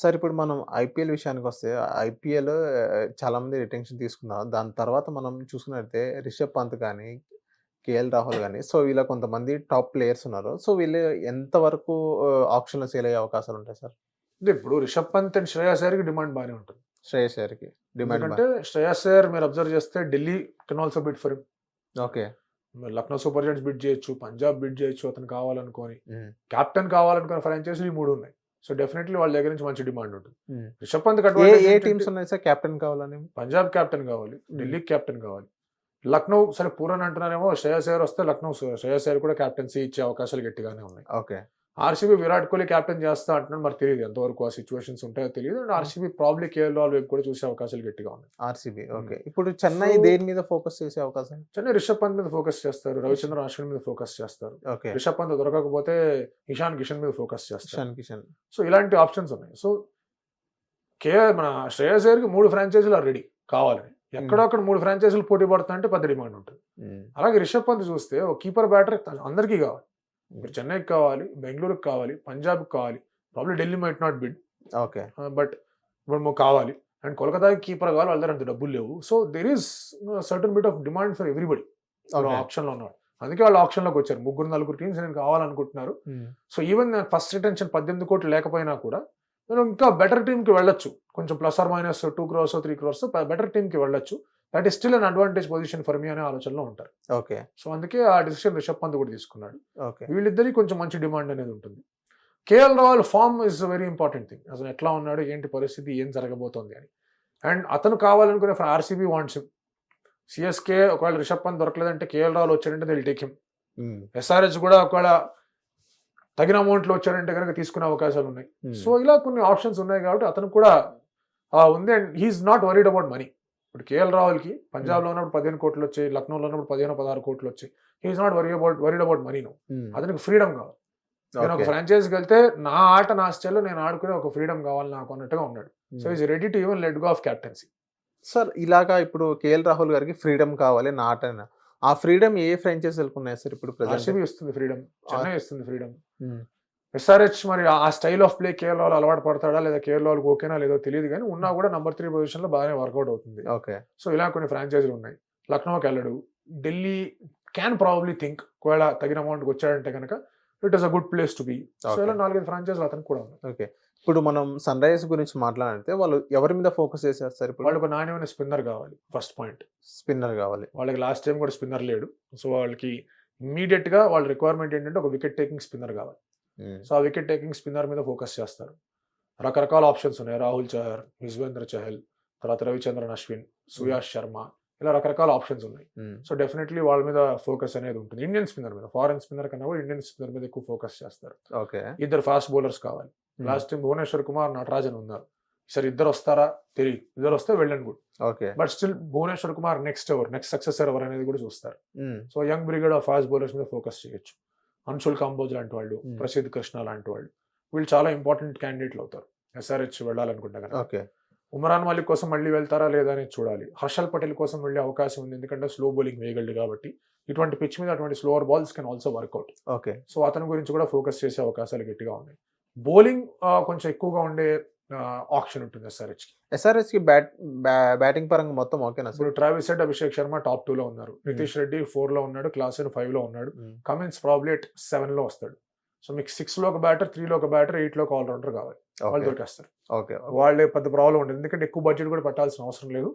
Sir ఇప్పుడు మనం IPL విషయానికి వస్తే ఐపీఎల్ చాలా మంది రిటెన్షన్ తీసుకున్నారు. దాని తర్వాత మనం చూసుకున్నట్లయితే రిషబ్ పంత్ కానీ కేఎల్ రాహుల్ కానీ సో వీళ్ళ కొంతమంది టాప్ ప్లేయర్స్ ఉన్నారు. సో వీళ్ళు ఎంతవరకు ఆప్షన్లో సేల్ అయ్యే అవకాశాలు ఉంటాయి సార్? అంటే ఇప్పుడు రిషబ్ పంత్ అండ్ శ్రేయస్ అయ్యర్కి డిమాండ్ బాగానే ఉంటుంది. శ్రేయస్ అయ్యర్కి డిమాండ్ ఎందుకంటే శ్రేయస్ అయ్యర్ మీరు అబ్జర్వ్ చేస్తే Delhi can also bid for okay. Lucknow super giants bid చేయొచ్చు పంజాబ్ బిడ్ చేయొచ్చు అతను కావాలనుకొని. కెప్టెన్ కావాలనుకున్న ఫ్రాంచైజీలు ఈ మూడు ఉన్నాయి. సో డెఫినెట్లీ వాళ్ళ దగ్గర నుంచి మంచి డిమాండ్ ఉంటుంది. రిషబ్ పంత్ ఏ టీమ్స్ ఉన్నాయి సార్? కెప్టెన్ కావాలని? పంజాబ్ కెప్టెన్ కావాలి ఢిల్లీ కెప్టెన్ కావాలి. లక్నో సరే పూరన్ అంటున్నారేమో శ్రేయస్ అయ్యర్ వస్తే లక్నో శ్రేయస్ అయ్యర్ కూడా కెప్టెన్సీ ఇచ్చే అవకాశాలు గట్టిగానే ఉన్నాయి. Okay. RCB Virat Kohli captain చేస్తా అంటున్నాడు. మరి తెలియదు ఎంతవరకు ఆ సిచ్యువేషన్స్ ఉంటాయో తెలియదు. And RCB probably KL Rahul వైపు కూడా చూసే అవకాశాలు గట్టిగా ఉన్నాయి. RCB okay. ఇప్పుడు చెన్నై దేని మీద ఫోకస్ చేసే అవకాశం? చెన్నై రిషబ్ పంత్ మీద ఫోకస్ చేస్తారు. రవిచంద్రన్ అశ్విన్ మీద ఫోకస్ చేస్తారు. ఓకే. రిషబ్ పంత్ దొరకకపోతే ఇషాన్ కిషన్ మీద ఫోకస్ చేస్తారు. కిషన్ కిషన్. సో ఇలాంటి ఆప్షన్స్ ఉన్నాయి. సో కే మన శ్రేయస్ అయ్యర్కి మూడు ఫ్రాంచైజీలు రెడీ కావాలని ఎక్కడో అక్కడ మూడు ఫ్రాంచైజీలు పోటీ పడుతుందంటే పెద్ద డిమాండ్ ఉంటుంది. అలాగే రిషబ్ పంత్ చూస్తే ఒక కీపర్ బ్యాటర్ అందరికీ కావాలి. ఇప్పుడు చెన్నైకి కావాలి బెంగళూరుకి కావాలి పంజాబ్కి కావాలి probably Delhi might not bid okay. But ఇప్పుడు మాకు కావాలి. అండ్ కోల్కతాకి కీపర్ కావాలి వాళ్ళ దగ్గర అంత డబ్బులు లేవు. So there is certain bit of demand for everybody ఆప్షన్లో ఉన్నాడు అందుకే వాళ్ళు ఆప్షన్లోకి వచ్చారు. ముగ్గురు నలుగురు టీమ్స్ నేను కావాలనుకుంటున్నారు. సో ఈవెన్ ఫస్ట్ రిటెన్షన్ పద్దెనిమిది కోట్లు లేకపోయినా కూడా నేను ఇంకా బెటర్ టీమ్కి వెళ్ళొచ్చు. కొంచెం plus or minus two crores three crores better టీమ్కి వెళ్ళొచ్చు. That is still an advantage position for me అనే ఆలోచనలో ఉంటారు. ఓకే. సో అందుకే ఆ డిసిషన్ రిషబ్ పంత్ కూడా తీసుకున్నాడు. ఓకే. వీళ్ళిద్దరికి కొంచెం మంచి డిమాండ్ అనేది ఉంటుంది. KL Rahul form is very important thing అసలు ఎట్లా ఉన్నాడు ఏంటి పరిస్థితి ఏం జరగబోతోంది అని. అండ్ అతను కావాలనుకునే ఆర్సీబీ వాంట్స్ సిఎస్కే ఒకవేళ రిషబ్ పంత్ దొరకలేదంటే కేఎల్ రాహుల్ వచ్చాడంటే దిల్ టేక్ హిమ్ ఎస్ఆర్హెచ్ కూడా ఒకవేళ తగిన అమౌంట్లో వచ్చాడంటే కనుక తీసుకునే అవకాశాలు ఉన్నాయి. సో ఇలా కొన్ని ఆప్షన్స్ ఉన్నాయి కాబట్టి అతను కూడా ఉంది. And he is not worried about money ఇప్పుడు కేఎల్ రాహుల్కి పంజాబ్లో ఉన్నప్పుడు పదిహేను కోట్లు వచ్చాయి లక్నోలో ఉన్నప్పుడు పదిహేను పదహారు కోట్లు వచ్చాయి. He is not worry about worried about money no అతనికి ఫ్రీడమ్ కావాలి. నేను ఒక ఫ్రాంచైజీకి వెళ్తే నా ఆట నా స్టైల్లో నేను ఆడుకునే ఒక ఫ్రీడమ్ కావాలి నాకు అన్నట్టుగా ఉన్నాడు. So is ready to even let go of captaincy sir ఇలాగా ఇప్పుడు కేఎల్ రాహుల్ గారికి ఫ్రీడమ్ కావాలి నా ఆట. ఆ ఫ్రీడమ్ ఏ ఫ్రాంచైజీలకు ఉన్నాయి సార్ ఇప్పుడు ఇస్తుంది ఫ్రీడమ్ చెన్నై ఇస్తుంది ఫ్రీడమ్ ఎస్ఆర్హెచ్ మరి ఆ style of play KL Rahul అలవాటు పడతాడా? లేదా కేఎల్ రాహుల్ ఓకేనా? లేదో తెలియదు కానీ ఉన్నా కూడా నంబర్ త్రీ పొజిషన్లో బాగానే వర్కౌట్ అవుతుంది. ఓకే. సో ఇలా కొన్ని ఫ్రాంచైజీలు ఉన్నాయి. లక్నోకి వెళ్ళడు. ఢిల్లీ క్యాన్ ప్రాబ్లీ థింక్ ఒకవేళ తగిన అమౌంట్కి వచ్చాడంటే కనుక it is a good place to be so. ఇలా నాలుగైదు ఫ్రాంచైజీలు అతనికి కూడా ఉన్నాయి. ఓకే. ఇప్పుడు మనం సన్ రైజర్స్ గురించి మాట్లాడితే వాళ్ళు ఎవరి మీద ఫోకస్ చేశారు సార్ ఇప్పుడు? వాళ్ళకి నాణ్యమైన స్పిన్నర్ కావాలి ఫస్ట్ పాయింట్ స్పిన్నర్ కావాలి. వాళ్ళకి లాస్ట్ టైం కూడా స్పిన్నర్ లేడు. సో వాళ్ళకి ఇమీడియట్గా వాళ్ళ రిక్వైర్మెంట్ ఏంటంటే ఒక వికెట్ టేకింగ్ స్పిన్నర్ కావాలి. సో ఆ వికెట్ టేకింగ్ స్పిన్నర్ మీద ఫోకస్ చేస్తారు. రకరకాల ఆప్షన్స్ ఉన్నాయి. రాహుల్ చహర్ యుజ్వేంద్ర చహల్ తర్వాత రవిచంద్రన్ అశ్విన్ సుయాష్ శర్మ ఇలా రకరకాల ఆప్షన్స్ ఉన్నాయి. సో డెఫినెట్లీ వాళ్ళ మీద ఫోకస్ అనేది ఉంటుంది. ఇండియన్ స్పిన్నర్ మీద ఫారెన్ స్పిన్నర్ కన్నా కూడా ఇండియన్ స్పిన్నర్ మీద ఎక్కువ ఫోకస్ చేస్తారు. ఓకే ఇద్దరు ఫాస్ట్ బౌలర్స్ కావాలి. లాస్ట్ టైం భువనేశ్వర్ కుమార్ నటరాజన్ ఉన్నారు. సరే ఇద్దరు వస్తారా? తెలియదు ఇద్దరు వస్తే వెళ్ళండి good okay but still Bhuvneshwar Kumar next ever? Next successor ఎవరు అనేది కూడా చూస్తారు. So young brigade of fast bowlers మీద ఫోకస్ చేయొచ్చు. అన్షుల్ కాంబోజ్ లాంటి వాళ్ళు Hmm. ప్రసిద్ధ్ కృష్ణ లాంటి వాళ్ళు వీళ్ళు చాలా ఇంపార్టెంట్ క్యాండిడేట్లు అవుతారు. ఎస్ఆర్హెచ్ వెళ్ళాలనుకుంటా కనుక ఓకే. ఉమరాన్ మాలిక్ కోసం మళ్ళీ వెళ్తారా లేదా అనేది చూడాలి. హర్షల్ పటేల్ కోసం వెళ్ళే అవకాశం ఉంది. ఎందుకంటే స్లో బౌలింగ్ వేయగలడు కాబట్టి. ఇటువంటి పిచ్ మీద అటువంటి slower balls can also work out okay. So అతని గురించి కూడా ఫోకస్ చేసే అవకాశాలు గట్టిగా ఉన్నాయి. బౌలింగ్ కొంచెం ఎక్కువగా ఉండే ఆప్షన్ ఉంటుంది ఎస్ఆర్హెచ్కి. ఎస్ఆర్ఎస్కి బ్యాట్ బ్యాటింగ్ పరంగా మొత్తం ఓకేనా ఇప్పుడు Travis Head Abhishek Sharma top two లో ఉన్నారు. నితీష్ రెడ్డి ఫోర్లో ఉన్నాడు క్లాసెన్ ఫైవ్లో ఉన్నాడు. కమిన్స్ ప్రాబ్లీ ఎట్ సెవెన్లో వస్తాడు. సో మీకు సిక్స్లో ఒక బ్యాటర్ త్రీ లో ఒక బ్యాటర్ ఎయిట్లో ఒక ఆల్రౌండర్ కావాలి. వాళ్ళు దొరికేస్తారు. ఓకే వాళ్ళే పెద్ద ప్రాబ్లం ఉండదు. ఎందుకంటే ఎక్కువ బడ్జెట్ కూడా పెట్టాల్సిన అవసరం లేదు.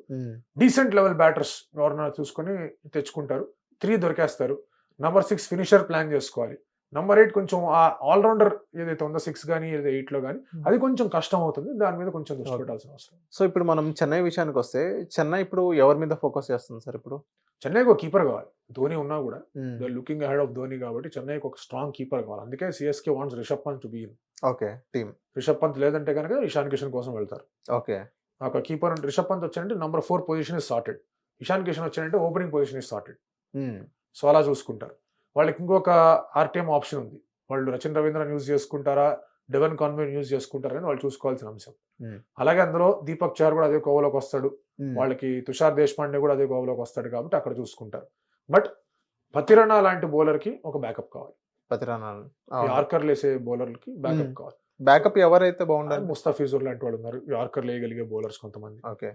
డీసెంట్ లెవెల్ బ్యాటర్స్ ఎవరైనా చూసుకొని తెచ్చుకుంటారు. త్రీ దొరికేస్తారు. నంబర్ సిక్స్ ఫినిషర్ ప్లాన్ చేసుకోవాలి. నంబర్ ఎయిట్ కొంచెం ఆ ఆల్రౌండర్ ఏదైతే ఉందో సిక్స్ కానీ ఏదైతే ఎయిట్లో కానీ అది కొంచెం కష్టం అవుతుంది దాని మీద కొంచెం దృష్టి. పెట్టాల్సిన అవసరం. సో ఇప్పుడు మనం చెన్నై విషయానికి వస్తే చెన్నై ఇప్పుడు ఎవరి మీద ఫోకస్ చేస్తుంది సార్ ఇప్పుడు? చెన్నైకి ఒక కీపర్ కావాలి. ధోని ఉన్నా కూడా. They looking ahead of Dhoni కాబట్టి చెన్నైకి ఒక స్ట్రాంగ్ కీపర్ కావాలి. అందుకే CSK wants Rishabh Pant to be okay team Rishabh Pant లేదంటే కనుక ఇషాన్ కిషన్ కోసం వెళ్తారు. ఓకే. ఒక కీపర్ రిషబ్ పంత్ వచ్చారంటే number four position is sorted Ishan Kishan వచ్చారంటే opening position is sorted so అలా చూసుకుంటారు. వాళ్ళకి ఇంకొక ఆర్టీఎం ఆప్షన్ ఉంది. వాళ్ళు రచన్ రవీంద్రన్ యూజ్ చేసుకుంటారా? డెవెన్ కాన్వెంట్ యూజ్ చేసుకుంటారని వాళ్ళు చూసుకోవాల్సిన అంశం. అలాగే అందులో దీపక్ చార్ కూడా అదే కోవలోకి వస్తాడు. వాళ్ళకి తుషార్ దేశపాండే కూడా అదే కోవలోకి వస్తాడు కాబట్టి అక్కడ చూసుకుంటారు. బట్ పతిరణ లాంటి బౌలర్కి ఒక బ్యాకప్ కావాలి. పతిరానాలు ఈ ఆర్కర్ లేసే బౌలర్లకి బ్యాకప్. కావాలి. బ్యాకప్ ఎవరైతే బాగుండాలి? ముస్తాఫిజుర్ లాంటి వాళ్ళు ఉన్నారు. యార్కర్ లేయగలిగే బౌలర్స్ కొంతమంది. ఓకే.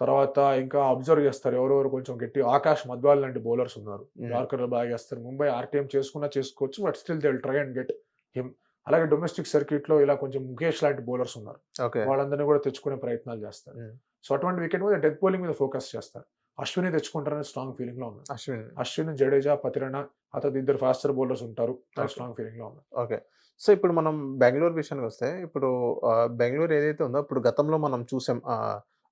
తర్వాత ఇంకా అబ్జర్వ్ చేస్తారు. ఎవరెవరు కొంచెం గట్టి ఆకాష్ మద్వాల్ లాంటి బౌలర్స్ ఉన్నారు. యార్కర్ బాగా చేస్తారు. ముంబై ఆర్టీఎం చేసుకున్నా చేసుకోవచ్చు but still they try and get him. అలాగే డొమెస్టిక్ సర్క్యూట్లో ఇలా కొంచెం ముఖేష్ లాంటి బౌలర్స్ ఉన్నారు. ఓకే. వాళ్ళందరినీ కూడా తెచ్చుకునే ప్రయత్నాలు చేస్తారు. సో అటువంటి వికెట్ మీద డెత్ బౌలింగ్ మీద ఫోకస్ చేస్తారు. అశ్విని తెచ్చుకుంటారనే స్ట్రాంగ్ ఫీలింగ్లో ఉంది అశ్విన్. అశ్విన్ జడేజా పతిరణ అతను ఇద్దరు ఫాస్టర్ బౌలర్స్ ఉంటారు. స్ట్రాంగ్ ఫీలింగ్లో ఉంది ఓకే. సో ఇప్పుడు మనం బెంగళూరు విషయానికి వస్తే ఇప్పుడు బెంగళూరు ఏదైతే ఉందో ఇప్పుడు గతంలో మనం చూసాం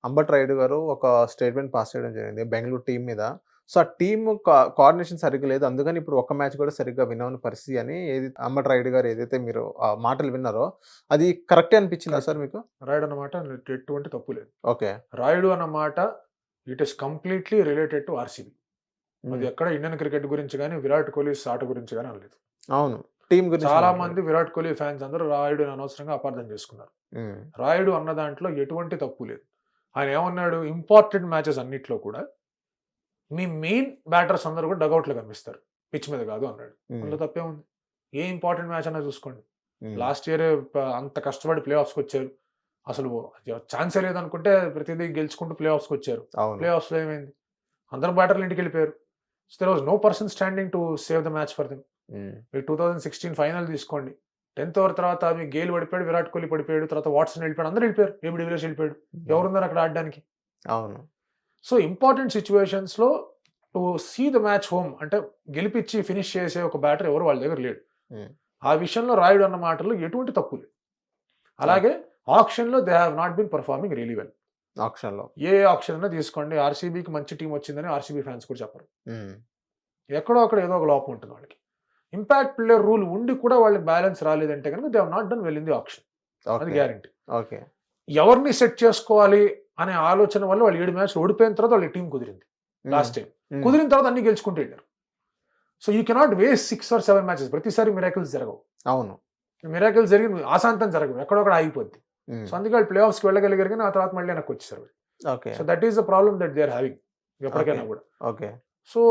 అంబట్ రైడ్ గారు ఒక స్టేట్మెంట్ పాస్ చేయడం జరిగింది బెంగళూరు టీం మీద. సో ఆ టీమ్ కోఆర్డినేషన్ సరిగ్గా లేదు. అందుకని ఇప్పుడు ఒక్క మ్యాచ్ కూడా సరిగ్గా వినవని పరిస్థితి అని ఏది అంబట్ రైడ్ గారు ఏదైతే మీరు ఆ మాటలు విన్నారో అది కరెక్టే అనిపించిందా సార్ మీకు? రాయుడు అన్నమాట ఎటువంటి తప్పు లేదు. ఓకే. రాయుడు అన్నమాట it is completely related to RCB అది ఎక్కడ ఇండియన్ క్రికెట్ గురించి కానీ విరాట్ కోహ్లీ ఆట గురించి కానీ అనలేదు. అవును. టీం గురించి చాలా. మంది విరాట్ కోహ్లీ ఫ్యాన్స్ అందరూ రాయుడు అనవసరంగా అపార్థం చేసుకున్నారు. రాయుడు అన్న దాంట్లో ఎటువంటి తప్పు లేదు. ఆయన ఏమన్నాడు? ఇంపార్టెంట్ మ్యాచెస్ అన్నిట్లో కూడా మీ మెయిన్ బ్యాటర్స్ అందరూ కూడా డగౌట్లో కనిపిస్తారు. పిచ్ మీద కాదు అన్నాడు. అందులో తప్పే ఉంది ఏ ఇంపార్టెంట్ మ్యాచ్ అన్నా చూసుకోండి. లాస్ట్ ఇయర్ అంత కష్టపడి ప్లే ఆఫ్స్కి వచ్చారు. అసలు ఛాన్సే లేదనుకుంటే ప్రతిదీ గెలుచుకుంటూ ప్లే ఆఫ్స్కి వచ్చారు. ప్లే ఆఫ్స్లో ఏమైంది? అందరు బ్యాటర్లు ఇంటికి వెళ్ళిపోయారు. So there was no person standing to save the match for them మీకు టూ థౌసండ్ సిక్స్టీన్ ఫైనల్ తీసుకోండి. టెన్త్ ఓవర్ తర్వాత మీ గేల్ పడిపోయాడు విరాట్ కోహ్లీ పడిపోయాడు తర్వాత వాట్సన్ వెళ్ళిపోయాడు అందరూ వెళ్ళిపోయారు ఏబి డివిలియర్స్ వెళ్ళిపోయాడు. ఎవరున్నారు అక్కడ ఆడడానికి? అవును. సో ఇంపార్టెంట్ సిచ్యువేషన్స్లో to see the match home అంటే గెలిపించి ఫినిష్ చేసే ఒక బ్యాటర్ ఎవరు వాళ్ళ దగ్గర లేడు. Hmm. ఆ విషయంలో రాయుడు అన్న మాటలు ఎటువంటి తప్పు లేదు. అలాగే ఆప్షన్లో they have not been performing really well. ఆప్షన్లో ఏ ఆప్షన్ అయినా తీసుకోండి ఆర్సీబీకి మంచి టీం వచ్చిందని ఆర్సీబీ ఫ్యాన్స్ కూడా చెప్పరు. ఉమ్, ఎక్కడో అక్కడ ఏదో ఒక లోపం ఉంటుంది వాళ్ళకి. ఇంపాక్ట్ ప్లేయర్ రూల్ ఉండి కూడా వాళ్ళకి బ్యాలెన్స్ రాలేదంటే కనుక they not done well in the option అది గ్యారంటీ ఓకే ఎవరిని సెట్ చేసుకోవాలి అనే ఆలోచన వల్ల వాళ్ళు ఏడు మ్యాచ్ ఓడిపోయిన తర్వాత వాళ్ళ టీం కుదిరింది. లాస్ట్ టైం ఉమ్, కుదిరిన తర్వాత అన్ని గెలుచుకుంటూ వెళ్ళారు. So you cannot waste six or seven matches ప్రతిసారి మిరాకిల్స్ జరగవు. అవును. మిరాకిల్స్ జరిగి ఆశాంతం జరగవు. ఎక్కడొక్కడ ఆగిపోద్ది. సో అందుకే వాళ్ళు ప్లే ఆఫ్స్కి వెళ్ళగలిగారు కానీ ఆ తర్వాత మళ్ళీ వెనక్కి వచ్చేసారు okay so that is the problem that they are having ఎప్పటికైనా. కూడా. ఓకే సో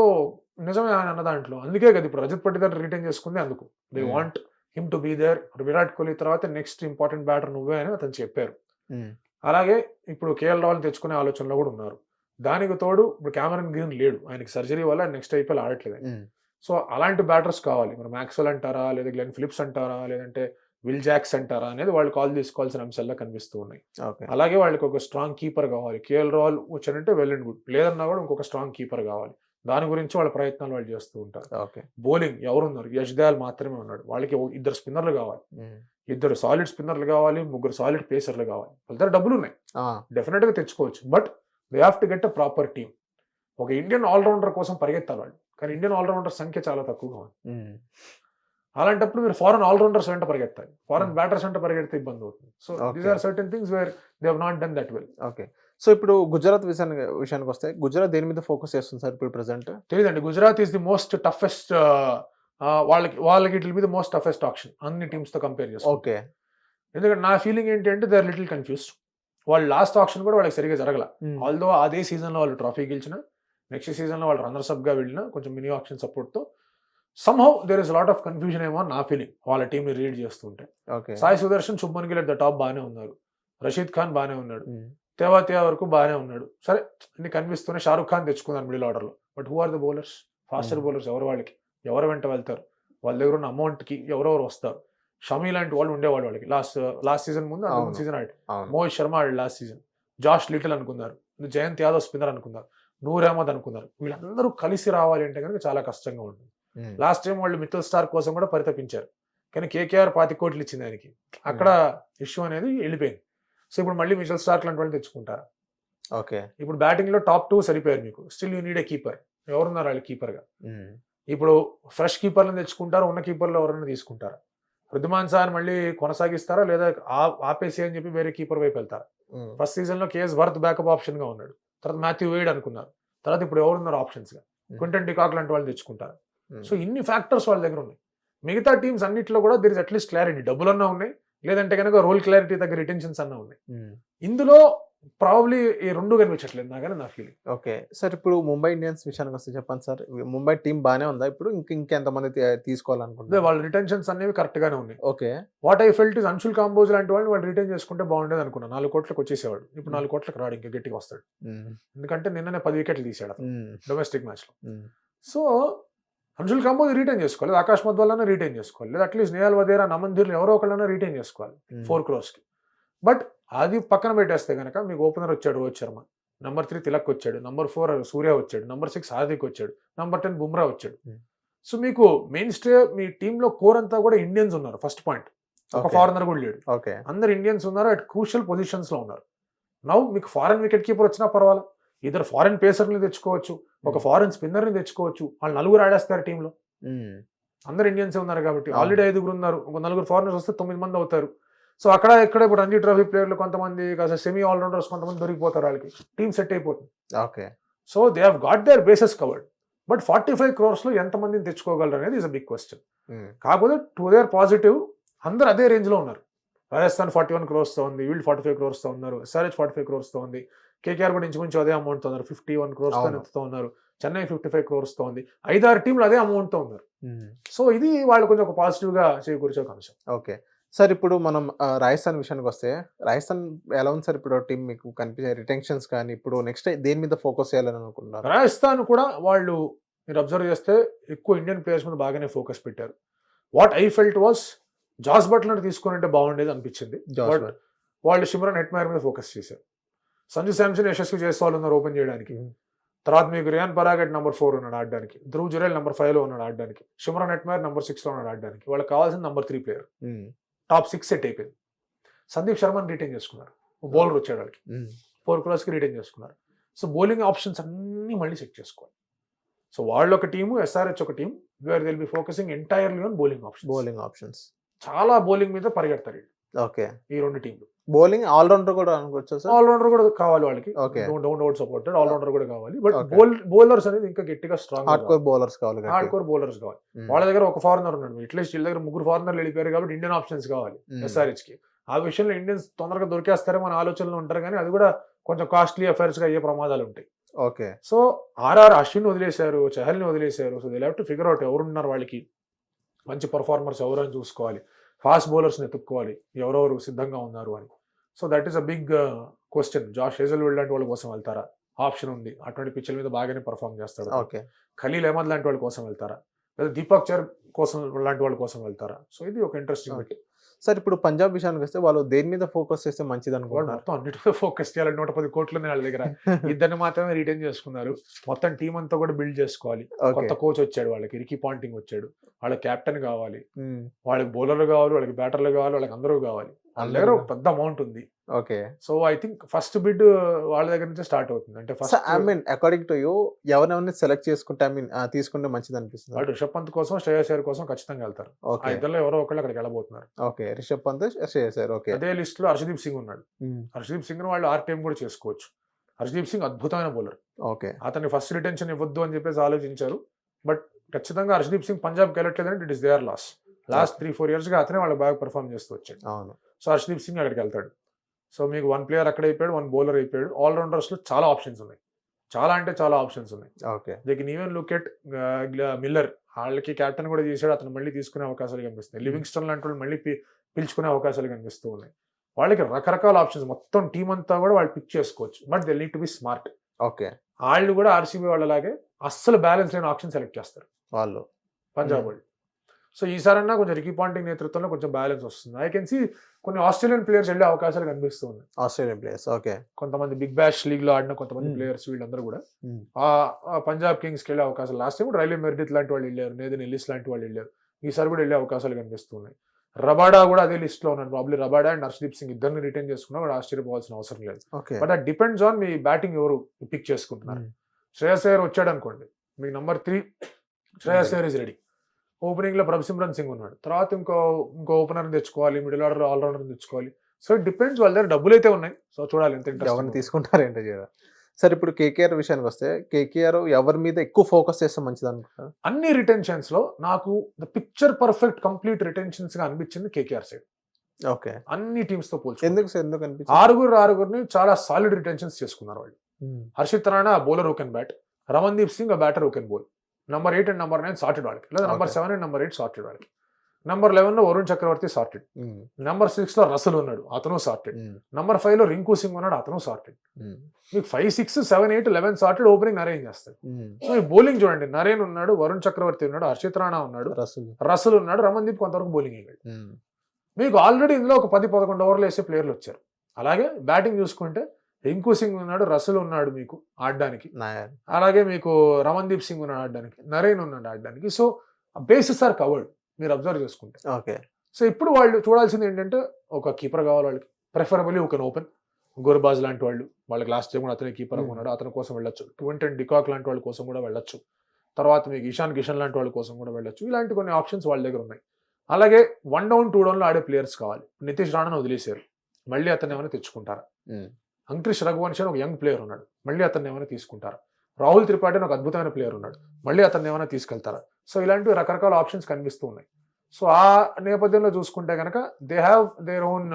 నిజమే ఆయన అన్న దాంట్లో. అందుకే కదా ఇప్పుడు రజత్ పట్టిదార్ రిటైన్ చేసుకుంది అందుకు. They Hmm. Want him to be there Virat Kohli తర్వాత నెక్స్ట్ ఇంపార్టెంట్ బ్యాటర్ నువ్వే అని అతను చెప్పారు. ఉమ్, అలాగే ఇప్పుడు కేఎల్ రావుని తెచ్చుకునే ఆలోచనలో కూడా ఉన్నారు. దానికి తోడు ఇప్పుడు కెమెరన్ గ్రీన్ లేడు. ఆయనకి సర్జరీ వల్ల నెక్స్ట్ ఐపీఎల్ ఆడట్లేదు. ఉమ్, సో అలాంటి బ్యాటర్స్ కావాలి. మరి మ్యాక్స్వెల్ అంటారా? లేదా గ్లెన్ ఫిలిప్స్ అంటారా? లేదంటే విల్ జాక్స్ అంటారా? అనేది వాళ్ళు కాల్ తీసుకోవాల్సిన అంశాల్లో కనిపిస్తూ ఉన్నాయి. ఓకే అలాగే వాళ్ళకి ఒక స్ట్రాంగ్ కీపర్ కావాలి. కేఎల్ రావుల్ వచ్చారంటే వెల్ అండ్ గుడ్ లేదన్నా కూడా ఇంకొక స్ట్రాంగ్ కీపర్ కావాలి. దాని గురించి వాళ్ళ ప్రయత్నాలు వాళ్ళు చేస్తూ ఉంటారు. ఓకే. బౌలింగ్ ఎవరున్నారు? యష్ దయాల్ మాత్రమే ఉన్నాడు. వాళ్ళకి ఇద్దరు స్పిన్నర్లు కావాలి. ఇద్దరు సాలిడ్ స్పిన్నర్లు కావాలి ముగ్గురు సాలిడ్ పేసర్లు కావాలి. వాళ్ళ దగ్గర డబ్బులు ఉన్నాయి. డెఫినెట్గా తెచ్చుకోవచ్చు. But they have to get a proper team ఒక ఇండియన్ ఆల్రౌండర్ కోసం పరిగెత్తాలి వాళ్ళు. కానీ ఇండియన్ ఆల్రౌండర్ సంఖ్య చాలా తక్కువగా ఉంది. అలాంటప్పుడు మీరు ఫారెన్ ఆల్రౌండర్స్ వెంట పరిగెత్తాలి. ఫారెన్. బ్యాటర్స్ వెంట పరిగెడితే ఇబ్బంది అవుతుంది. So these. Are certain things where they have not done that well okay. So ఇప్పుడు గుజరాత్ విషయానికి విషయానికి వస్తే గుజరాత్ దేని మీద ఫోకస్ చేస్తుంది సార్ ఇప్పుడు ప్రెసెంట్ తెలియదండి Gujarat is the most toughest వాళ్ళకి వాళ్ళకి it be the most toughest option అన్ని టీమ్స్తో కంపేర్ చేస్తే. ఓకే. ఎందుకంటే నా ఫీలింగ్ ఏంటి అంటే దే ఆర్ లిటిల్ కన్ఫ్యూజ్డ్ వాళ్ళు లాస్ట్ ఆప్షన్ కూడా వాళ్ళకి సరిగా జరగల. ఆల్దో అదే సీజన్లో వాళ్ళు ట్రాఫీ గెలిచిన నెక్స్ట్ సీజన్లో వాళ్ళు రన్నర్స్ అప్గా వెళ్ళిన కొంచెం మినీ ఆప్షన్ సపోర్ట్తో somehow there is lot of confusion ఏమో నా ఫీలింగ్ వాళ్ళ టీం ని రీడ్ చేస్తుంటే okay. Sai Sudharsan Shubman Gill at the top బాగానే ఉన్నారు. రషీద్ ఖాన్ బాగానే ఉన్నాడు. తేవా తేవా వరకు బాగానే ఉన్నాడు. సరే అన్ని కనిపిస్తూనే షారుఖ్ ఖాన్ తెచ్చుకున్నారు మిడిల్ ఆర్డర్లో but who are the bowlers? Faster Hmm. Bowlers ఎవరు వాళ్ళకి? ఎవరు వెంట వెళ్తారు? వాళ్ళ దగ్గర ఉన్న అమౌంట్కి ఎవరెవరు వస్తారు? షమీ లాంటి వాళ్ళు ఉండేవాళ్ళు వాళ్ళకి. లాస్ట్ లాస్ట్ సీజన్ ముందు. సీజన్ ఆడి మోహిత్ శర్మ ఆడి లాస్ట్ సీజన్. జాష్ లిటిల్ అనుకున్నారు. జయంత్ యాదవ్ స్పిన్నర్ అనుకున్నారు. నూర్ అహ్మద్ అనుకున్నారు. వీళ్ళందరూ కలిసి రావాలి అంటే కనుక చాలా కష్టంగా ఉంటుంది. ఉమ్, లాస్ట్ టైం వాళ్ళు మిత్తల్ స్టార్ కోసం కూడా పరితపించారు. కానీ కేకేఆర్ పాతి కోట్లు ఇచ్చింది ఆయనకి. అక్కడ ఇష్యూ అనేది వెళ్ళిపోయింది. సో ఇప్పుడు మళ్ళీ మిచల్ స్టార్క్ లాంటి వాళ్ళు తెచ్చుకుంటారు? ఓకే. ఇప్పుడు బ్యాటింగ్లో టాప్ టూ సరిపోయారు మీకు. Still you need a keeper. ఎవరున్నారు వాళ్ళు కీపర్గా ఇప్పుడు ఫ్రెష్ కీపర్లను తెచ్చుకుంటారు? ఉన్న కీపర్లు ఎవరైనా తీసుకుంటారా? వృద్ధిమాన్ సార్ మళ్ళీ కొనసాగిస్తారా? లేదా ఆపేసి అని చెప్పి వేరే కీపర్ వైపు వెళ్తారా? ఫస్ట్ సీజన్లో కేఎస్ భరత్ బ్యాకప్ ఆప్షన్గా ఉన్నాడు. తర్వాత మాథ్యూ వేడ్ అనుకున్నారు. తర్వాత ఇప్పుడు ఎవరున్నారు ఆప్షన్స్గా క్వింటన్ డికాక్ లాంటి వాళ్ళు తెచ్చుకుంటారు. సో ఇన్ని ఫ్యాక్టర్స్ వాళ్ళ దగ్గర ఉన్నాయి. మిగతా టీమ్స్ అన్నిట్లో కూడా there is at least clarity డబ్బులన్నా ఉన్నాయి. లేదంటే కనుక రోల్ క్లారిటీ దగ్గర రిటెన్షన్స్ అన్నా ఉన్నాయి ఉమ్, ఇందులో ప్రాబ్లీ ఈ రెండు కనిపించట్లేదు నాకని నా ఫీలింగ్ ఓకే. సార్ ఇప్పుడు ముంబై ఇండియన్స్ విషయానికి వస్తే చెప్పండి సార్. ముంబై టీమ్ బానే ఉందా ఇప్పుడు? ఇంక ఇంకెంతమంది తీసుకోవాలనుకుంటున్నారు? వాళ్ళ రిటెన్షన్స్ అనేవి కరెక్ట్ గానే ఉన్నాయి okay. What I felt is Anshul Kamboj లాంటి వాళ్ళని వాళ్ళు రిటైన్ చేసుకుంటే బాగుండేది అనుకున్నా నాలుగు కోట్లకు వచ్చేసేవాడు ఇప్పుడు నాలుగు కోట్లకు రాడు ఇంకా గట్టిగా వస్తాడు హ్మ్. ఎందుకంటే నిన్ననే పది వికెట్లు తీసాడు. డొమెస్టిక్ మ్యాచ్లో. సో అంశుల్ కాంబోజ్ రిటైన్ చేసుకోవాలి. లేదా ఆకాశ్ మధ్వాలనే రిటైన్ చేసుకోవాలి. లేదా అట్లీస్ట్ నేహల్ వదేరా నమందిర్లు ఎవరో ఒకళ్ళనే రిటైన్ చేసుకోవాలి. ఫోర్ క్రోర్స్కి. బట్ అది పక్కన పెట్టేస్తే కనుక మీకు ఓపెనర్ వచ్చాడు రోహిత్ శర్మ. నంబర్ త్రీ తిలక్ వచ్చాడు. నంబర్ ఫోర్ సూర్య వచ్చాడు. నంబర్ సిక్స్ హార్దిక్ వచ్చాడు. నంబర్ టెన్ బుమ్రా వచ్చాడు. Hmm. సో మీకు మెయిన్ స్టే మీ టీంలో కోర్ అంతా కూడా ఇండియన్స్ ఉన్నారు ఫస్ట్ పాయింట్ ఒక. ఫారినర్ కూడా లేడు. ఓకే. అందరు ఇండియన్స్ ఉన్నారు అట్ క్రూషియల్ పొజిషన్స్లో ఉన్నారు. నౌ మీకు ఫారెన్ వికెట్ కీపర్ వచ్చినా పర్వాలేదు ఇద్దరు ఫారెన్ పేసర్ని తెచ్చుకోవచ్చు. ఒక. ఫారెన్ స్పిన్నర్ని తెచ్చుకోవచ్చు వాళ్ళు నలుగురు ఆడేస్తారు టీంలో. అందరు ఇండియన్స్ ఉన్నారు కాబట్టి. ఆల్రెడీ ఐదుగురు ఉన్నారు ఒక నలుగురు ఫారినర్స్ వస్తే తొమ్మిది మంది అవుతారు సో అక్కడ ఇక్కడ ఇప్పుడు రంజీ ట్రోఫీ ప్లేయర్లు కొంతమంది కాస్త సెమీ ఆల్రౌండర్స్ కొంతమంది దొరికిపోతారు వాళ్ళకి టీం సెట్ అయిపోతుంది okay. So they have got their bases covered but forty five క్రోర్స్లో ఎంతమందిని తెచ్చుకోగలరు అనేది ఇస్ అ బిగ్ క్వశ్చన్. కాకపోతే టు దేర్ పాజిటివ్ అందరు అదే రేంజ్లో ఉన్నారు రాజస్థాన్ ఫార్టీ వన్ క్రోర్స్తో ఉంది వీళ్ళు ఫార్టీ ఫైవ్ క్రోర్స్తో ఉన్నారు ఎస్ఆర్హెచ్ ఫార్టీ ఫైవ్ క్రోర్స్తో ఉంది కేకేఆర్ కూడా ఇంచుమించు అదే అమౌంట్తో ఉన్నారు ఫిఫ్టీ వన్ క్రోర్స్తో. ఎత్తుతో ఉన్నారు చెన్నై ఫిఫ్టీ ఫైవ్ క్రోర్స్తో ఉంది ఐదారు టీంలు అదే అమౌంట్తో ఉన్నారు. సో ఇది వాళ్ళు కొంచెం ఒక పాజిటివ్గా చేకూర్చే ఒక అంశం ఓకే. సార్ ఇప్పుడు మనం రాజస్థాన్ విషయానికి వస్తే రాజస్థాన్ ఎలా ఉంది సార్ ఇప్పుడు టీమ్ మీకు కనిపించే రిటెన్షన్స్ కానీ ఇప్పుడు నెక్స్ట్ దేని మీద ఫోకస్ చేయాలని అనుకుంటున్నారు? రాజస్థాన్ కూడా వాళ్ళు మీరు అబ్జర్వ్ చేస్తే ఎక్కువ ఇండియన్ ప్లేయర్స్ మీద బాగానే ఫోకస్ పెట్టారు what I felt was Jos Buttler తీసుకుని అంటే బాగుండేది అనిపించింది. వాళ్ళు షిమ్రన్ హెట్మైర్ మీద ఫోకస్ చేశారు సంజు శాంసన్ యశస్వి చేసే వాళ్ళు ఉన్నారు ఓపెన్ చేయడానికి. తర్వాత మీకు రియాన్ పరాగట్ నెంబర్ ఫోర్ ఉన్నాడు ఆడడానికి. ధ్రువ్ జురేల్ నెంబర్ ఫైవ్లో ఉన్నాడు ఆడడానికి. షిమ్రన్ హెట్మైర్ నెంబర్ సిక్స్లో ఉన్నాడు ఆడడానికి. వాళ్ళకి కావాల్సిన number three player. Top six set అయిపోయింది. సందీప్ శర్మని రిటైన్ చేసుకున్నారు. బౌలర్ వచ్చాడు వాళ్ళకి. ఫోర్కి రిటైన్ చేసుకున్నారు. సో బౌలింగ్ ఆప్షన్స్ అన్ని మళ్ళీ సెట్ చేసుకోవాలి. సో వాళ్ళు ఒక టీము ఎస్ఆర్హెచ్ ఒక team where they'll be focusing entirely on bowling option bowling options. చాలా బౌలింగ్ మీద పరిగెడతారు ఓకే. ఈ రెండు టీంలు బౌలింగ్ ఆల్రౌండర్ కూడా అనుకోవచ్చా సార్? ఆల్రౌండర్ కూడా కావాలి వాళ్ళకి Okay. Down out supported allrounder కూడా కావాలి బట్. బౌల్ బౌలర్స్ అనేది ఇంకా గట్టిగా స్ట్రాంగ్ హార్డ్ కోర్ బౌలర్స్ కావాలి హార్డ్. కోర్ బౌలర్స్ కావాలి. వాళ్ళ దగ్గర ఒక ఫారినర్ ఉన్నాడు అట్లీస్ట్ వీళ్ళ దగ్గర ముగ్గురు ఫారినర్లు వెళ్ళిపోయారు కాబట్టి ఇండియన్ ఆప్షన్స్ కావాలి. ఎస్ఆర్హెచ్కి ఆ విషయంలో ఇండియన్స్ తొందరగా దొరికేస్తారో మన ఆలోచనలు ఉంటారు కానీ అది కూడా కొంచెం కాస్ట్లీ అఫైర్స్గా అయ్యే ప్రమాదాలు ఉంటాయి ఓకే. సో ఆర్ఆర్ అశ్విన్ వదిలేశారు చహల్ని వదిలేశారు so they to figure out ఎవరున్నారు వాళ్ళకి మంచి పర్ఫార్మర్స్ ఎవరు అని చూసుకోవాలి ఫాస్ట్ బౌలర్స్ని ఎత్తుక్కోవాలి. ఎవరెవరు సిద్ధంగా ఉన్నారు అని. So that is a big question Josh Hazel లాంటి వాళ్ళ కోసం వెళ్తారా? ఆప్షన్ ఉంది. అటువంటి పిచ్చల మీద బాగానే పర్ఫామ్ చేస్తాడు. ఓకే. ఖలీల్ అహ్మద్ లాంటి వాళ్ళ కోసం వెళ్తారా? లేదా దీపక్ చర్ కోసం లాంటి వాళ్ళ కోసం వెళ్తారా? సో ఇది ఒక ఇంట్రెస్టింగ్. సార్ ఇప్పుడు పంజాబ్ విషయానికి వస్తే వాళ్ళు దేని మీద ఫోకస్ చేస్తే మంచిది అనుకుంటున్నారు? మొత్తం అన్నిటిపై ఫోకస్ చేయాలి. నూట పది కోట్లు ఉన్నాయి వాళ్ళ దగ్గర. ఇద్దరిని మాత్రమే రిటైన్ చేసుకున్నారు. మొత్తం టీం అంతా కూడా బిల్డ్ చేసుకోవాలి. కొత్త కోచ్ వచ్చాడు వాళ్ళకి రికీ పాంటింగ్ వచ్చాడు. వాళ్ళ కెప్టెన్ కావాలి. వాళ్ళకి బౌలర్లు కావాలి వాళ్ళకి బ్యాటర్లు కావాలి వాళ్ళకి అందరూ కావాలి. వాళ్ళ దగ్గర ఒక పెద్ద అమౌంట్ ఉంది. Okay. So I think first bid వాళ్ళ దగ్గర నుంచే స్టార్ట్ అవుతుంది అంటే first I mean according to you ఎవరెవరిని సెలెక్ట్ చేసుకుంటే ఐ మీన్ తీసుకుంటే మంచిది అనిపిస్తుంది. వాళ్ళు రిషబ్ పంత్ కోసం శ్రేయస్ అయ్యర్ కోసం ఖచ్చితంగా వెళ్తారు ఓకే. ఇద్దరు ఎవరో ఒకళ్ళు అక్కడికి వెళ్ళబోతున్నారు ఓకే. రిషబ్ పంత్ చేశారు. ఓకే. అదే లిస్ట్లో హర్షదీప్ సింగ్ ఉన్నాడు. హర్షదీప్ సింగ్ వాళ్ళు ఆర్టీఎం కూడా చేసుకోవచ్చు హర్షదీప్ సింగ్ అద్భుతమైన బౌలర్ ఓకే. అతన్ని ఫస్ట్ రిటెన్షన్ ఇవ్వద్దు అని చెప్పేసి ఆలోచించారు బట్ ఖచ్చితంగా హర్షదీప్ సింగ్ పంజాబ్కి వెళ్ళట్లేదంటే it is there loss last three four ఇయర్స్గా అతనే వాళ్ళకి బాగా పర్ఫామ్ చేస్తూ వచ్చాడు అవును. సో హర్షదీప్ సింగ్ అక్కడికి వెళ్తాడు సో మీకు వన్ ప్లేయర్ అక్కడ అయిపోయాడు వన్ బౌలర్ అయిపోయాడు. ఆల్రౌండర్స్లో చాలా ఆప్షన్స్ ఉన్నాయి. చాలా అంటే చాలా ఆప్షన్స్ ఉన్నాయి. Okay. They can even look at Miller వాళ్ళకి కెప్టెన్ కూడా చేశాడు అతను మళ్ళీ తీసుకునే అవకాశాలు కనిపిస్తున్నాయి. లివింగ్స్టన్ లాంటి వాళ్ళు మళ్ళీ పిలుచుకునే అవకాశాలు కనిపిస్తూ ఉన్నాయి. వాళ్ళకి రకరకాల ఆప్షన్స్ మొత్తం టీం అంతా కూడా వాళ్ళు పిక్ చేసుకోవచ్చు. But they need to be smart okay. వాళ్ళు కూడా ఆర్సీబీ వాళ్ళలాగే అస్సలు బ్యాలెన్స్ లేని ఆప్షన్ సెలెక్ట్ చేస్తారు. వాళ్ళు. పంజాబ్ Hmm. వాళ్ళు. సో ఈసారన్నా కొంచెం రికీ పాంటింగ్ నేతృత్వంలో కొంచెం బ్యాలెన్స్ వస్తుంది ఐ కెన్ సీ కొన్ని ఆస్ట్రేలియన్ ప్లేయర్స్ వెళ్ళే అవకాశాలు కనిపిస్తూ ఉన్నాయి ఆస్ట్రేలియన్ ప్లేయర్స్. ఓకే. కొంతమంది బిగ్ బ్యాష్ లీగ్లో ఆడిన కొంతమంది Hmm. ప్లేయర్స్ వీళ్ళందరూ కూడా Hmm. పంజాబ్ కింగ్స్కి వెళ్ళే అవకాశాలు లాస్ట్ టైం రైల్వే మెరిడిత్ లాంటి వాళ్ళు వెళ్ళారు నేదన్ ఎల్లిస్ లాంటి వాళ్ళు వెళ్ళారు ఈసారి కూడా వెళ్ళే అవకాశాలు కనిపిస్తున్నాయి రబాడా కూడా అదే లిస్ట్లో ఉన్నాడు probably Rabada and Harshdeep Singh ఇద్దరిని రిటైన్ చేసుకున్నా కూడా ఆశ్చర్యపోవాల్సిన అవసరం లేదు. బట్ అది డిపెండ్స్ ఆన్ మీ బ్యాటింగ్ ఎవరు పిక్ చేసుకుంటున్నారు హ్మ్. శ్రేయస్ అయ్యర్ వచ్చాడు అనుకోండి మీకు number three Shreyas Iyer is ready ఓపెనింగ్లో Prabhsimran Singh ఉన్నాడు. తర్వాత ఇంకో ఇంకో ఓపెనర్ తెచ్చుకోవాలి మిడిల్ ఆర్డర్ ఆల్రౌండర్ తెచ్చుకోవాలి. సో ఇట్ డిపెండ్స్ వాళ్ళ దగ్గర డబ్బులు అయితే ఉన్నాయి. సో చూడాలి ఎంత ఎవరిని ఇంట్రెస్ట్ తీసుకుంటారు ఏంటో చూడాలి. సార్ ఇప్పుడు కేకేఆర్ విషయానికి వస్తే కేకేఆర్ ఎవరి మీద ఎక్కువ ఫోకస్ చేస్తే మంచిది అనుకుంటారు? అన్ని రిటెన్షన్స్లో నాకు ద పిక్చర్ పర్ఫెక్ట్ కంప్లీట్ రిటెన్షన్స్గా అనిపించింది కేకేఆర్ సైడ్ ఓకే. అన్ని టీమ్స్తో పోల్చు ఎందుకు సార్ ఎందుకు అనిపించింది? ఆరుగురు ఆరుగురిని చాలా సాలిడ్ రిటెన్షన్స్ చేసుకున్నారు వాళ్ళు. ఉమ్, Harshit Rana bowler who can bat Ramandeep Singh batter who can bowl number eight and number nine sorted వాళ్ళకి. లేదా number. Seven and number eight sorted వాళ్ళకి. నంబర్ లెవెన్లో వరుణ్ చక్రవర్తి సార్టెడ్ నంబర్ సిక్స్లో రసల్ ఉన్నాడు అతను సార్టెడ్ నంబర్ ఫైవ్లో రింకు సింగ్ ఉన్నాడు అతను సార్టెడ్ ఉమ్, మీకు five six seven eight eleven sorted opening Narine చేస్తాడు. సో ఈ బౌలింగ్ చూడండి. నరేన్ ఉన్నాడు వరుణ్ చక్రవర్తి ఉన్నాడు హర్షిత్ రాణా ఉన్నాడు రసూల్ ఉన్నాడు రమన్దీప్ కొంతవరకు బౌలింగ్ వేయగలడు ఉమ్, మీకు ఆల్రెడీ ఇందులో ఒక పది పదకొండు ఓవర్లు వేసే ప్లేయర్లు వచ్చారు. అలాగే బ్యాటింగ్ చూసుకుంటే రింకు సింగ్ ఉన్నాడు రసల్ ఉన్నాడు మీకు ఆడడానికి. అలాగే మీకు రమన్దీప్ సింగ్ ఉన్నాడు ఆడడానికి నరేన్ ఉన్నాడు ఆడడానికి. సో బేసిస్ ఆర్ కవర్డ్ మీరు అబ్జర్వ్ చేసుకుంటే. ఓకే. సో ఇప్పుడు వాళ్ళు చూడాల్సింది ఏంటంటే ఒక కీపర్ కావాలి వాళ్ళకి. ప్రిఫరబుల్లీ ఒక ఓపెన్ గుర్బాజ్ లాంటి వాళ్ళు వాళ్ళకి లాస్ట్ టైం కూడా అతనే కీపర్ Hmm. ఉన్నాడు అతని కోసం వెళ్ళొచ్చు. క్వింటన్ డికాక్ లాంటి వాళ్ళ కోసం కూడా వెళ్ళొచ్చు. తర్వాత మీకు ఇషాన్ కిషన్ లాంటి వాళ్ళ కోసం కూడా వెళ్ళొచ్చు. ఇలాంటి కొన్ని ఆప్షన్స్ వాళ్ళ దగ్గర ఉన్నాయి. అలాగే వన్ డౌన్ టూ డౌన్లో ఆడే ప్లేయర్స్ కావాలి. నితీష్ రాణాను వదిలేశారు. మళ్ళీ అతన్ని ఏమైనా తెచ్చుకుంటారా? ఉమ్, అంక్రిష్ రఘువంశ్ అని ఒక యంగ్ ప్లేయర్ ఉన్నాడు. మళ్ళీ అతన్ని ఏమైనా తీసుకుంటారా? రాహుల్ త్రిపాఠి అని ఒక అద్భుతమైన ప్లేయర్ ఉన్నాడు. మళ్ళీ అతన్ని ఏమైనా తీసుకెళ్తారా? సో ఇలాంటివి రకరకాల ఆప్షన్స్ కనిపిస్తూ ఉన్నాయి. సో ఆ నేపథ్యంలో చూసుకుంటే కనుక they have their own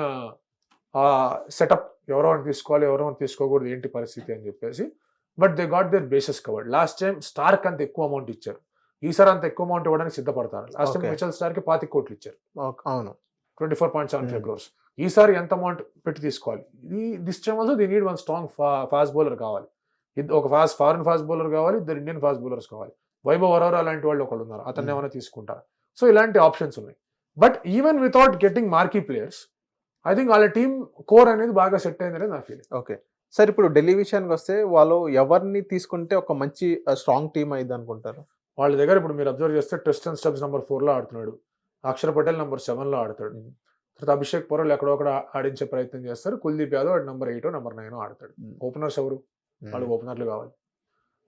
setup ఎవరో ఒకరిని తీసుకోవాలి ఎవరో ఒకరిని తీసుకోకూడదు ఏంటి పరిస్థితి అని చెప్పేసి. But they got their bases covered last time Starc అంత ఎక్కువ అమౌంట్ ఇచ్చారు. ఈసారి అంత ఎక్కువ అమౌంట్ ఇవ్వడానికి సిద్ధపడతారు. Last time. మిచల్ స్టార్కి పాతి కోట్లు ఇచ్చారు. అవును. Twenty four point seven five. Crores ఈసారి ఎంత అమౌంట్ పెట్టి తీసుకోవాలి? ఇది this time also they need one strong fast bowler కావాలి ఒక ఫాస్ట్ ఫారెన్ ఫాస్ట్ బౌలర్ కావాలి ఇద్దరు ఇండియన్ ఫాస్ట్ బౌలర్స్ కావాలి. వైభవ్ వరోరా లాంటి వాళ్ళు ఒకళ్ళు ఉన్నారు అతన్ని Hmm. ఏమైనా తీసుకుంటారు? సో ఇలాంటి ఆప్షన్స్ ఉన్నాయి. But even without getting marquee players I think వాళ్ళ టీమ్ కోర్ అనేది బాగా సెట్ అయింది అనేది నా ఫీలింగ్ ఓకే సార్ ఇప్పుడు ఢిల్లీ విషయానికి వస్తే వాళ్ళు ఎవరిని తీసుకుంటే ఒక మంచి స్ట్రాంగ్ టీమ్ అయింది అనుకుంటారు? వాళ్ళ దగ్గర ఇప్పుడు మీరు అబ్జర్వ్ చేస్తే ట్రిస్టన్ స్టెప్స్ నెంబర్ ఫోర్లో ఆడుతున్నాడు. అక్షర్ పటేల్ నెంబర్ సెవెన్లో ఆడతాడు. తర్వాత అభిషేక్ పొరల్ ఎక్కడో ఒకడ ఆడించే ప్రయత్నం చేస్తారు. Kuldeep Yadav number eight number nine ఆడతాడు. ఓపెనర్స్ ఎవరు? వాళ్ళు ఓపెనర్లు కావాలి.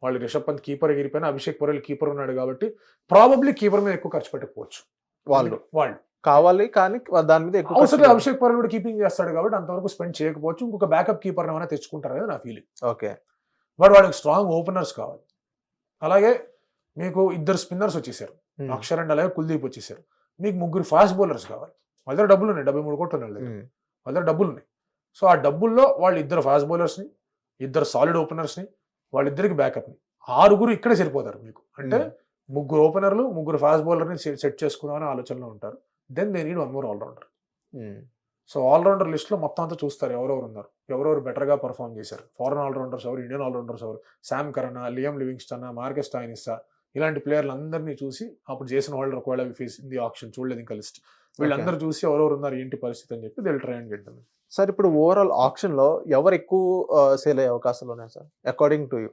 వాళ్ళు రిషబ్ పంత్ కీపర్ ఎగిరిపోయినా అభిషేక్ పొరల్ కీపర్ ఉన్నాడు కాబట్టి ప్రాబబ్లీ కీపర్ మీద ఎక్కువ ఖర్చు పెట్టకపోవచ్చు. వాళ్ళు. వాళ్ళు. కావాలి కానీ దాని మీద ఎక్కువ అవసరం అభిషేక్ పొరల్ కూడా కీపింగ్ చేస్తాడు కాబట్టి అంతవరకు స్పెండ్ చేయకపోవచ్చు. ఇంకొక బ్యాకప్ కీపర్ ఏమైనా తెచ్చుకుంటారు కదా నా ఫీలింగ్ ఓకే. బట్ వాళ్ళకి స్ట్రాంగ్ ఓపెనర్స్ కావాలి. అలాగే మీకు ఇద్దరు స్పిన్నర్స్ వచ్చేసారు. అక్షర్ అండ్ అలాగే కుల్దీప్ వచ్చేసారు. మీకు ముగ్గురు ఫాస్ట్ బౌలర్స్ కావాలి. వాళ్ళ దగ్గర డబ్బులు ఉన్నాయి డెబ్బై మూడు కోట్లు ఉన్నాయి వాళ్ళ దగ్గర. డబ్బులు ఉన్నాయి సో ఆ డబ్బుల్లో వాళ్ళు ఇద్దరు ఫాస్ట్ బౌలర్స్ని ఇద్దరు సాలిడ్ ఓపెనర్స్ని వాళ్ళిద్దరికి బ్యాకప్ని ఆరుగురు ఇక్కడే సరిపోతారు మీకు. అంటే ముగ్గురు ఓపెనర్లు ముగ్గురు ఫాస్ట్ బౌలర్ని సెట్ చేసుకుందాం అనే ఆలోచనలో ఉంటారు. Then they need one more allrounder so allrounder లిస్ట్లో మొత్తం అంతా చూస్తారు ఎవరెవరు ఉన్నారు. ఎవరెవరు బెటర్గా పర్ఫామ్ చేశారు. ఫారెన్ ఆల్రౌండర్స్ ఎవరు ఇండియన్ ఆల్రౌండర్స్ ఎవరు? Sam Curran Liam Livingstone Marcus టాయినిస్సా ఇలాంటి ప్లేయర్లు అందరినీ చూసి అప్పుడు చేసిన వాళ్ళు ఒకవేళ ఫేస్ ది ఆప్షన్ చూడలేదు ఇంకా లిస్ట్ వీళ్ళందరూ చూసి ఎవరెవరు ఉన్నారు ఏంటి పరిస్థితి అని చెప్పి they'll try and get them sir ఇప్పుడు ఓవరాల్ ఆప్షన్లో ఎవరు ఎక్కువ సేల్ అయ్యే అవకాశాలు ఉన్నాయి sir? According to you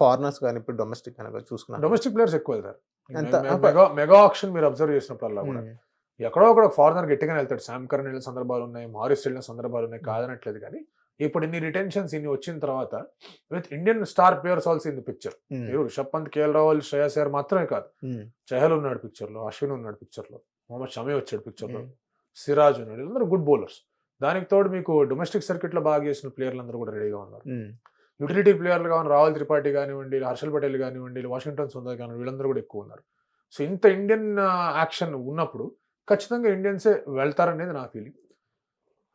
foreigners కానీ ఇప్పుడు డొమెస్టిక్ కానీ చూసుకున్నాను డొమెస్టిక్ ప్లేయర్స్ ఎక్కువ వెళ్తారు ఎంత? మెగా మెగా ఆప్షన్ మీరు అబ్జర్వ్ చేసినప్పుడల్లా కూడా. ఎక్కడో ఒకడ ఫారినర్ గట్టిగానే వెళ్తాడు. శామ్ కరణ్ వెళ్ళిన సందర్భాలు ఉన్నాయి మారిస్ వెళ్ళిన సందర్భాలు ఉన్నాయి కాదనట్లేదు కానీ ఇప్పుడు ఇన్ని రిటెన్షన్స్ ఇన్ని వచ్చిన తర్వాత with Indian star players also in the picture మీరు రిషబ్ పంత్ కేఎల్ రాహుల్ శ్రేయస్ అయ్యర్ మాత్రమే కాదు. చహల్ ఉన్నాడు పిక్చర్లో అశ్విన్ ఉన్నాడు పిక్చర్లో. మొహమ్మద్ షమి వచ్చాడు పిక్చర్లో. ఉమ్, సిరాజ్ ఉన్నాడు. వీళ్ళందరూ గుడ్ బౌలర్స్ దానికి తోడు మీకు డొమెస్టిక్ సర్కిట్లో బాగా చేసిన ప్లేయర్లు అందరూ కూడా రెడీగా ఉన్నారు. యూటిలిటీ ప్లేయర్లు కావాలి రాహుల్ త్రిపాఠి కానివ్వండి హర్షల్ పటేల్ కానివ్వండి వాషింగ్టన్ సుందర్ కానివ్వండి వీళ్ళందరూ కూడా ఎక్కువ ఉన్నారు. సో ఇంత ఇండియన్ యాక్షన్ ఉన్నప్పుడు ఖచ్చితంగా ఇండియన్సే వెళ్తారనేది నా ఫీలింగ్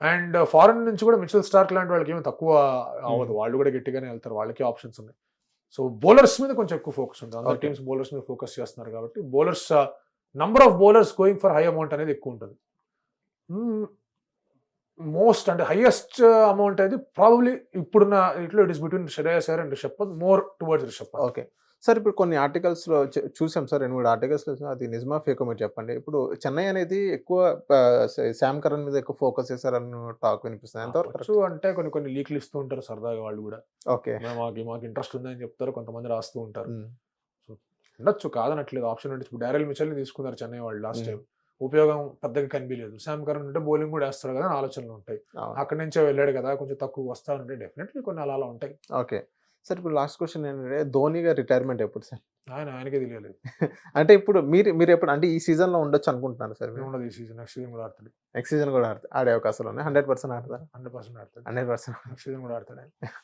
అండ్ ఫారెన్ నుంచి కూడా మిచిల్ స్టార్క్ లాంటి వాళ్ళకి ఏమి తక్కువ అవ్వదు. వాళ్ళు కూడా గట్టిగానే వెళ్తారు. వాళ్ళకి ఆప్షన్స్ ఉన్నాయి. సో బౌలర్స్ మీద కొంచెం ఎక్కువ ఫోకస్ ఉంది అందరు. టీమ్స్ బౌలర్స్ మీద ఫోకస్ చేస్తున్నారు కాబట్టి bowlers number of bowlers going for high amount అనేది ఎక్కువ ఉంటుంది. మోస్ట్ అంటే హైయెస్ట్ అమౌంట్ అనేది ప్రాబబ్లీ ఇప్పుడున్న ఇట్లో it is between Shreyas Iyer and Rishabh Pant more towards Rishabh Pant okay sir ఇప్పుడు కొన్ని ఆర్టికల్స్లో చూ- చూసాం సార్ రెండు మూడు ఆర్టికల్స్లో చూసాం. అది నిజమా ఫేకో మీరు చెప్పండి. ఇప్పుడు చెన్నై అనేది ఎక్కువ శామ్ కరణ్ మీద ఎక్కువ ఫోకస్ చేశారని టాక్ వినిపిస్తుంది. ఎంతవరకు అంటే కొన్ని కొన్ని లీక్లు ఇస్తూ ఉంటారు సరదాగా వాళ్ళు కూడా. ఓకే "మేము- మాకు మాకు ఇంట్రెస్ట్ ఉందని చెప్తారు కొంతమంది రాస్తూ ఉంటారు. ఉమ్, ఉండొచ్చు కాదనట్లేదు. ఆప్షన్ అంటే ఇప్పుడు డారెల్ మిచల్ని తీసుకున్నారు చెన్నై వాళ్ళు లాస్ట్. టైం ఉపయోగం పెద్దగా కనిపించలేదు. శామ్ కరణ్ అంటే బౌలింగ్ కూడా వేస్తాడు కదా ఆలోచనలు ఉంటాయి. అక్కడి నుంచే వెళ్ళాడు కదా కొంచెం తక్కువ వస్తా ఉంటే డెఫినెట్లీ కొన్ని అలా అలా ఉంటాయి. ఓకే. సార్ ఇప్పుడు లాస్ట్ క్వశ్చన్ ఏంటంటే ధోని గారి రిటైర్మెంట్ ఎప్పుడు సార్? ఆయన ఆయనకే తెలియలేదు అంటే ఇప్పుడు మీరు మీరు ఎప్పుడు అంటే ఈ సీజన్లో ఉండొచ్చు అనుకుంటున్నారు సార్ మీరు? ఉండదు ఈ సీజన్ నెక్స్ట్ సీజన్ కూడా ఆడతాడు. నెక్స్ట్ సీజన్ కూడా ఆడ- ఆడే అవకాశాలు ఉన్నాయి. హండ్రెడ్ పర్సెంట్ ఆడతారు? హండ్రెడ్ పర్సెంట్ ఆడతాడు. హండ్రెడ్ పర్సెంట్ నెక్స్ట్ సీజన్ కూడా ఆడతాడు